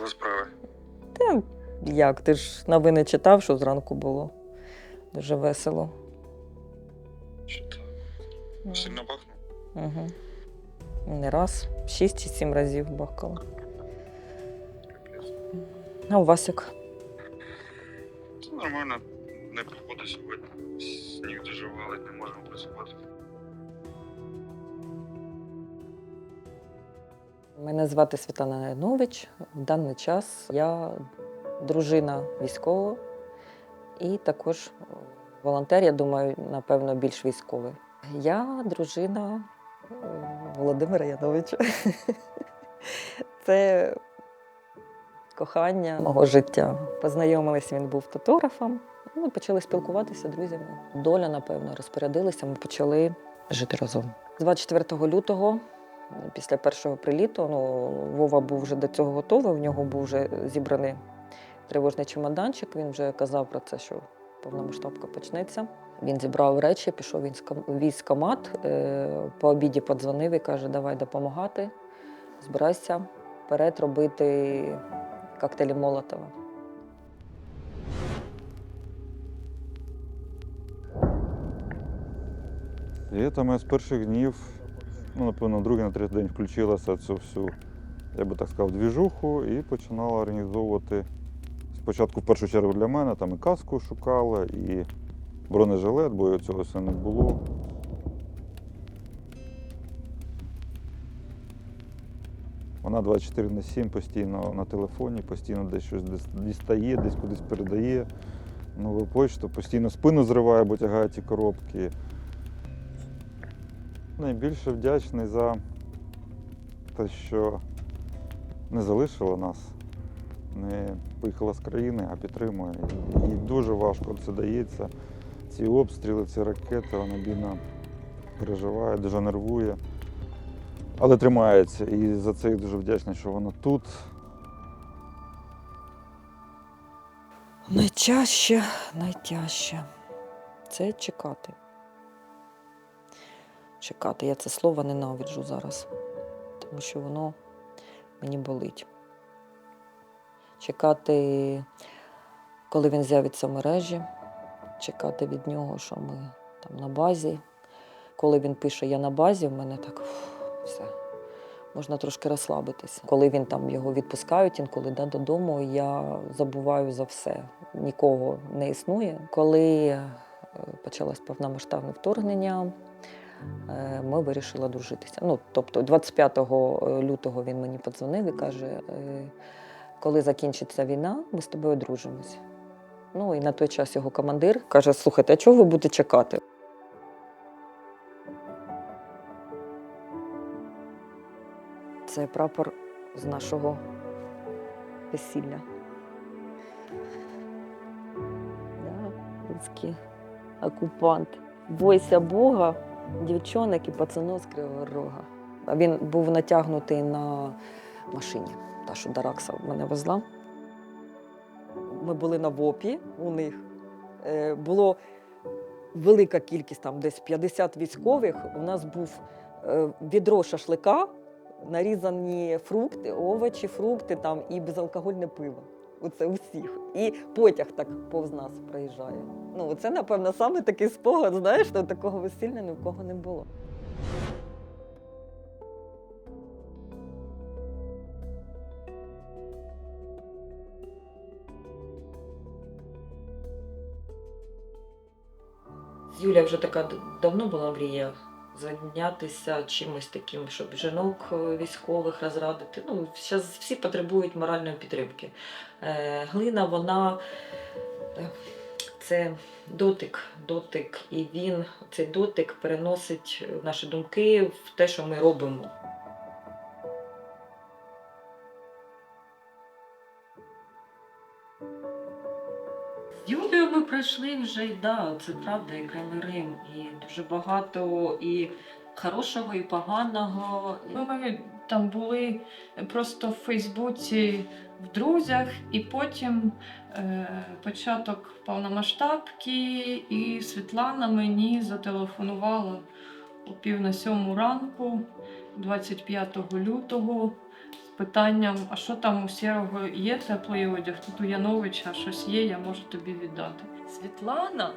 вас справи? Та як? Ти ж новини читав, що зранку було. Дуже весело. То сильно бахнув? Угу. Не раз, шість чи сім разів бахкала. А у вас як? Це нормально, не погода сьогодні. Сніг дуже валить, не можемо працювати. Мене звати Світлана Найнович. В даний час я дружина військового і також волонтер, я думаю, напевно, більш військовий. Я дружина е, Володимира Яновича. Це кохання мого життя. Познайомились, він був фотографом. Ми почали спілкуватися друзями. Доля, напевно, розпорядилася, ми почали жити разом. 24 лютого Після першого приліту ну, Вова був вже до цього готовий, в нього був вже зібраний тривожний чемоданчик. Він вже казав про це, що повномасштабка почнеться. Він зібрав речі, пішов військкомат, е, по обіді подзвонив і каже, давай допомагати, збирайся вперед робити коктейлі Молотова. І там з перших днів, ну, напевно, другий на третій день включилася цю всю, я би так сказав, двіжуху і починала організовувати. Спочатку, в першу чергу, для мене там і каску шукала, і бронежилет, бо цього все не було. Вона 24 на 7 постійно на телефоні, постійно десь щось дістає, десь кудись передає нову почту, постійно спину зриває, бо тягає ті коробки. Найбільше вдячний за те, що не залишила нас, не виїхала з країни, а підтримує. Їй дуже важко це дається. Ці обстріли, ці ракети, вона бідна переживає, дуже нервує. Але тримається. І за це я дуже вдячний, що вона тут. Найтяжче, найтяжче це чекати. Чекати. Я це слово ненавиджу зараз, тому що воно мені болить. Чекати, коли він з'явиться в мережі, чекати від нього, що ми там на базі. Коли він пише Я на базі, в мене так все. Можна трошки розслабитися. Коли він там його відпускають інколи да, додому, я забуваю за все. Нікого не існує. Коли е, почалось повномасштабне вторгнення, ми вирішили дружитися. Ну, тобто, 25 лютого він мені подзвонив і каже: е, коли закінчиться війна, ми з тобою одружимось. Ну і на той час його командир каже: слухайте, а чого ви будете чекати? Це прапор з нашого весілля. Да, окупант. Бойся Бога, дівчонок і пацанов з Кривого Рога. Він був натягнутий на машині, та, що до Ракса мене везла. Ми були на ВОПі у них. Е, Було велика кількість, там десь 50 військових. У нас був е, відро шашлика, нарізані фрукти, овочі, фрукти там і безалкогольне пиво. Оце усіх. І потяг так повз нас проїжджає. Ну, це, напевно, саме такий спогад, знаєш, що такого весілля ні в кого не було. Юля вже така давно була мрія зайнятися чимось таким, щоб жінок е, військових розрадити. Ну, зараз всі потребують моральної підтримки. Е, глина, вона е, це дотик, дотик, і він, цей дотик переносить наші думки в те, що ми робимо. Пройшли вже, і да, це правда, і Кривий Рим, і дуже багато і хорошого, і поганого. Ну, Ми там були просто в Фейсбуці в друзях, і потім е, початок повномасштабки, і Світлана мені зателефонувала о пів на сьому ранку, 25 лютого, питанням: а що там у Сірого є теплий одяг? Тут у Яновича щось є, я можу тобі віддати. Світлана,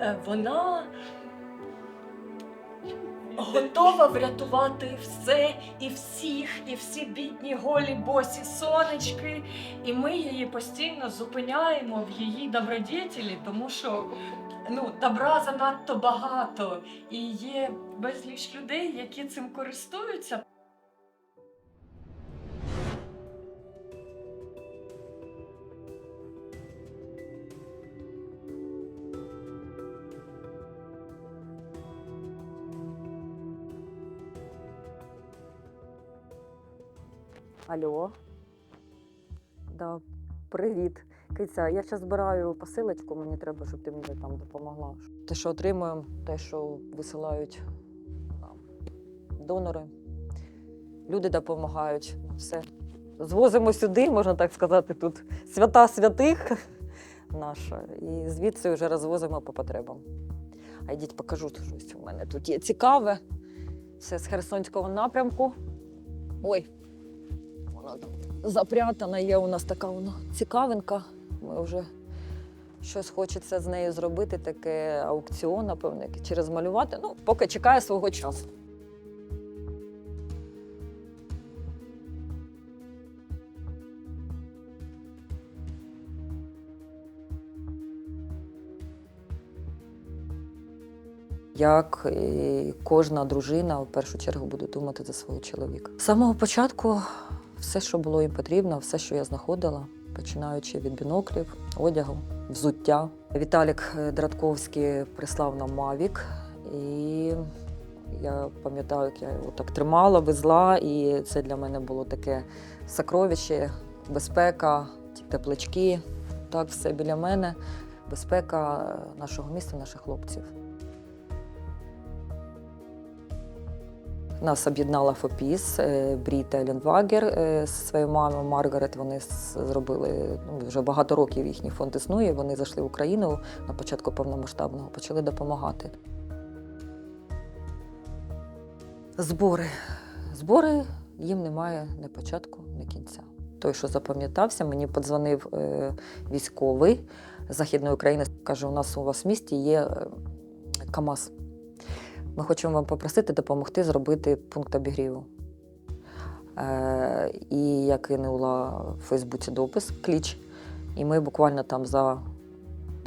е, вона готова врятувати все і всіх, і всі бідні голі босі сонечки. І ми її постійно зупиняємо в її добродетелі, тому що ну, добра занадто багато, і є безліч людей, які цим користуються. Алло. Да, привіт. Киця, я зараз збираю посилочку, мені треба, щоб ти мені там допомогла. Те, що отримуємо, те, що висилають там, донори, люди допомагають. Все. Звозимо сюди, можна так сказати, тут свята святих наша. І звідси вже розвозимо по потребам. А йдіть, покажу щось у мене тут є цікаве. Це з Херсонського напрямку. Ой, там запрятана. Є у нас така вона цікавинка. Ми вже щось хочеться з нею зробити, таке аукціон, напевно, який- чи розмалювати. Ну, поки чекає свого часу. Як і кожна дружина в першу чергу буде думати за свого чоловіка. З самого початку все, що було їм потрібно, все, що я знаходила, починаючи від біноклів, одягу, взуття. Віталік е, Дратковський прислав нам Мавік, і я пам'ятаю, як я його так тримала, везла, і це для мене було таке сокровище, безпека, теплички, так все біля мене, безпека е, нашого міста, наших хлопців. Нас об'єднала ФОПІС, е, Брі та Елен Вагер е, з своєю мамою Маргарет. Вони зробили ну, вже багато років їхній фонд існує. Вони зайшли в Україну на початку повномасштабного, почали допомагати. Збори. Збори їм немає ні початку, ні кінця. Той, що запам'ятався, мені подзвонив е, військовий з Західної України. Каже: у нас у вас в місті є КАМАЗ. Ми хочемо вам попросити допомогти зробити пункт обігріву. Е, і я кинула в Фейсбуці допис, кліч, і ми буквально там за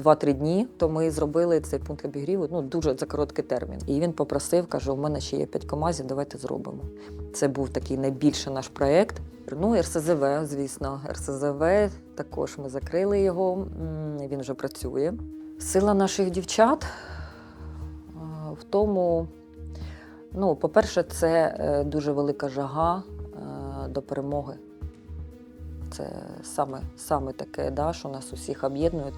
2-3 дні то ми зробили цей пункт обігріву ну, дуже за короткий термін. І він попросив, каже: у мене ще є 5 комазів, давайте зробимо. Це був такий найбільший наш проєкт. Ну, РСЗВ, звісно, РСЗВ також ми закрили його, він вже працює. Сила наших дівчат в тому, ну, по-перше, це е, дуже велика жага е, до перемоги. Це саме, саме таке, да, що нас усіх об'єднує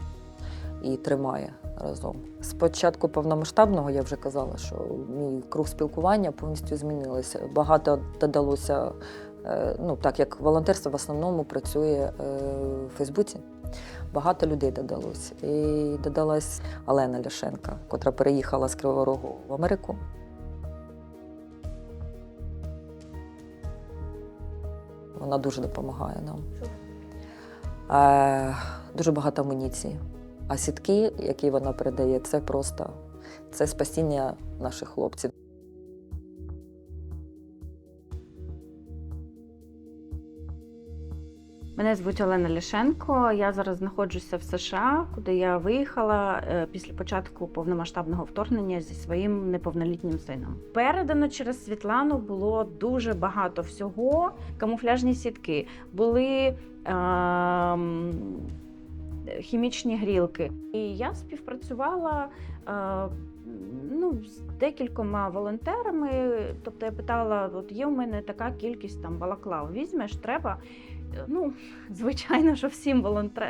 і тримає разом. З початку повномасштабного я вже казала, що мій круг спілкування повністю змінився. Багато додалося, е, ну так як волонтерство в основному працює в Фейсбуці. Багато людей додалось. І додалась Олена Ляшенка, котра переїхала з Кривого Рогу в Америку. Вона дуже допомагає нам. Е, дуже багато амуніції. А сітки, які вона передає, це просто це спасіння наших хлопців. Мене звуть Олена Ляшенко. Я зараз знаходжуся в США, куди я виїхала е, після початку повномасштабного вторгнення зі своїм неповнолітнім сином. Передано через Світлану було дуже багато всього. Камуфляжні сітки були. ем, Хімічні грілки. І я співпрацювала е, ну, з декількома волонтерами. Тобто я питала: от є у мене така кількість там балаклав, візьмеш, треба. Ну, звичайно, що всім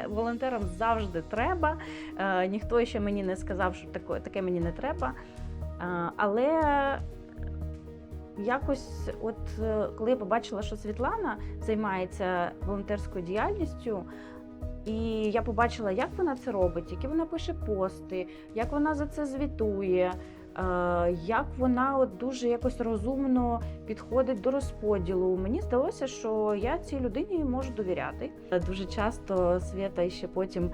волонтерам завжди треба. Е, ніхто ще мені не сказав, що таке, таке мені не треба. Е, але якось, от е, коли я побачила, що Світлана займається волонтерською діяльністю, і я побачила, як вона це робить, які вона пише пости, як вона за це звітує. е, як вона от дуже якось розумно підходить до розподілу. Мені здалося, що я цій людині можу довіряти. Дуже часто Свята ще потім.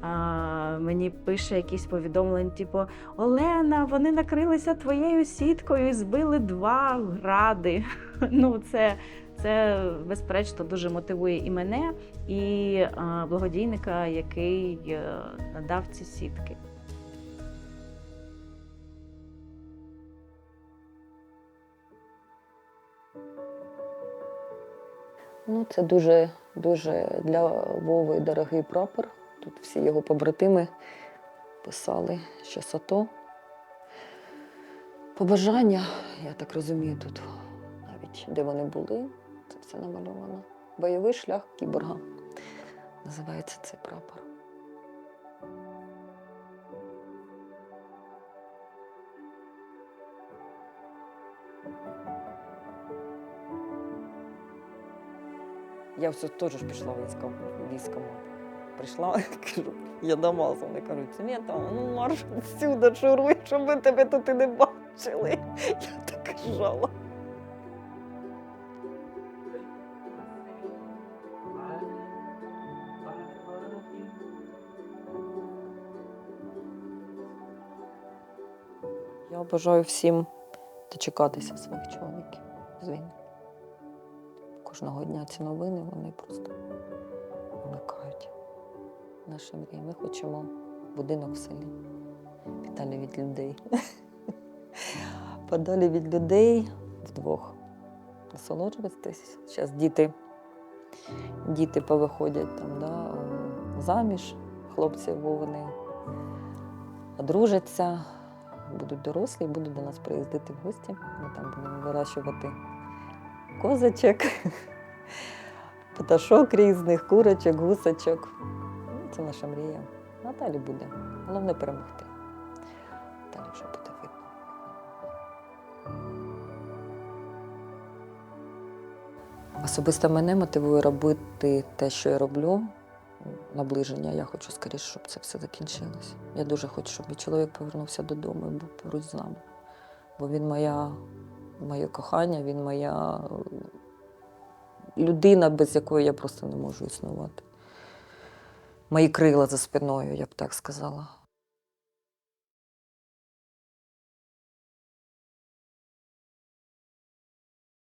А, мені пише якісь повідомлення, типу Олена, вони накрилися твоєю сіткою і збили два гради. Ну, це, це безперечно дуже мотивує і мене, і а, благодійника, який е, надав ці сітки. Ну, це дуже, дуже для Вови дорогий прапор. Тут всі його побратими писали ще САТО. Побажання, я так розумію, тут навіть де вони були, це все намальовано. Бойовий шлях кіборга. Називається цей прапор. Я все теж пішла військом, військом. Прийшла, кажу, я до мазу. Вони кажуть, Света, ну марш відсюди, шуруй, щоб ми тебе тут і не бачили. Я так жала. Я бажаю всім дочекатися своїх чоловіків з війни. Кожного дня ці новини вони просто вмикають наші мрії. Ми хочемо будинок в селі, подалі від людей. Подалі від людей вдвох. Насолоджуватись. Зараз діти, діти повиходять там, да, заміж, хлопці вони одружаться, будуть дорослі, будуть до нас приїздити в гості. Ми там будемо вирощувати козочок, пташок різних, курочок, гусочок. Це наша мрія. А буде. Головне перемогти. Далі вже буде видно. Особисто мене мотивує робити те, що я роблю. Наближення. Я хочу скоріше, щоб це все закінчилось. Я дуже хочу, щоб мій чоловік повернувся додому і був поруч з нами. Бо він моя, моє кохання, він моя е, людина, без якої я просто не можу існувати. Мої крила за спиною, я б так сказала.